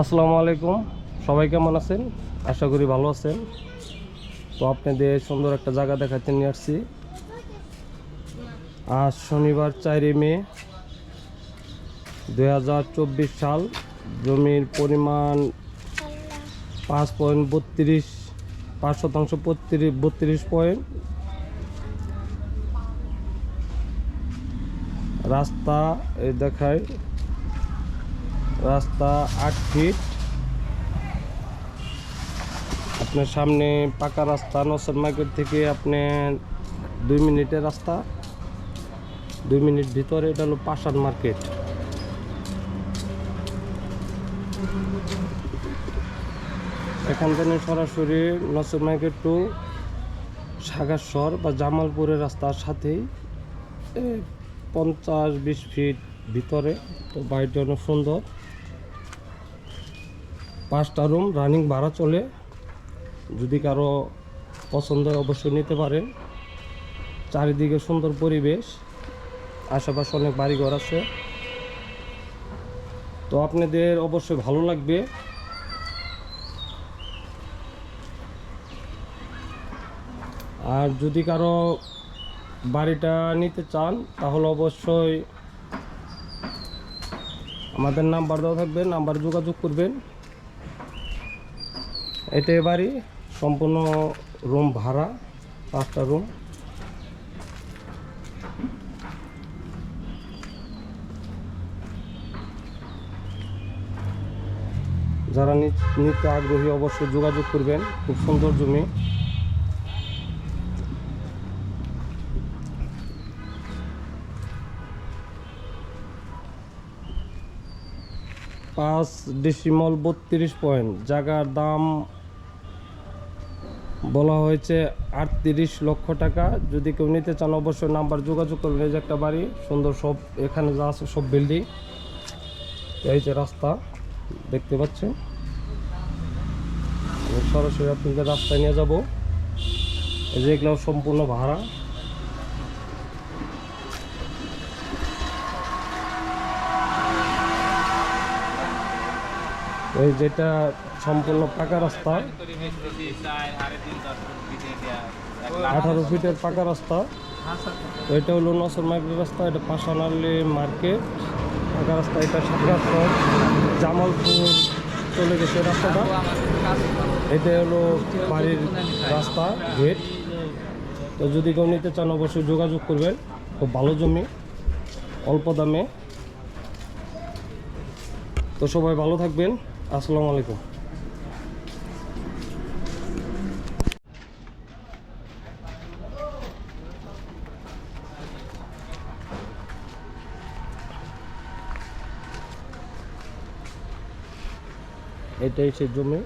আসসালামু আলাইকুম। সবাই কেমন আছেন? আশা করি ভালো আছেন। তো আপনাদের সুন্দর একটা জায়গা দেখাতে নিয়ে আসছি। আজ শনিবার চারই মে দু হাজার চব্বিশ সাল। জমির পরিমাণ পাঁচ পয়েন্ট বত্রিশ, পাঁচ শতাংশ বত্রিশ বত্রিশ পয়েন্ট। রাস্তা দেখায় রাস্তা আট ফিট আপনার সামনে পাকা রাস্তা, নসর মার্কেট থেকে আপনার দুই মিনিটের রাস্তা। দুই মিনিট ভিতরে এটা হলো পাশান মার্কেট। এখান থেকে সরাসরি নসর মার্কেট টু সাগারসর বা জামালপুরের রাস্তার সাথেই পঞ্চাশ বিশ ফিট ভিতরে। তো বাড়িটি অনেক সুন্দর। পাঁচটা রুম রানিং ভাড়া চলে। যদি কারও পছন্দ অবশ্যই নিতে পারেন। চারিদিকে সুন্দর পরিবেশ। আশেপাশে অনেক বাড়িঘর আছে। তো আপনাদের অবশ্যই ভালো লাগবে। আর যদি কারও বাড়িটা নিতে চান, তাহলে অবশ্যই আমাদের নাম্বার দেওয়া থাকবে, নাম্বার যোগাযোগ করবেন। এটাই বাড়ি সম্পূর্ণ রুম ভাড়া, পাঁচটা রুম। যারা নিতে আগ্রহী অবশ্যই যোগাযোগ করবেন, খুব সুন্দর জমি। পাঁচ ডিসিমল বত্রিশ পয়েন্ট জায়গার দাম বলা হয়েছে আটত্রিশ লক্ষ টাকা। যদি কেউ নিতে চান, অবশ্যই নাম্বার যোগাযোগ করবেন। এই যে একটা বাড়ি, সুন্দর সব, এখানে যা আছে সব বিল্ডিং এই যে রাস্তা, দেখতে পাচ্ছেন? সরাসরি আপনাদের রাস্তায় নিয়ে যাব। এই যে এগুলো সম্পূর্ণ ভাড়া। এই যেটা সম্পূর্ণ পাকা রাস্তা, আঠারো ফিটের পাকা রাস্তা। এটা হলো নসর মার্কেট রাস্তা, এটা পাশানালি মার্কেট। পাকা রাস্তা, এটা সাগরাসর জামালপুর চলে গেছে রাস্তাটা। এটা হলো বাড়ির রাস্তা, গেট। তো যদি কেউ নিতে চান, অবশ্যই যোগাযোগ করবেন। খুব ভালো জমি, অল্প দামে। তো সবাই ভালো থাকবেন। আসসালামু আলাইকুম এটাই সে জমি।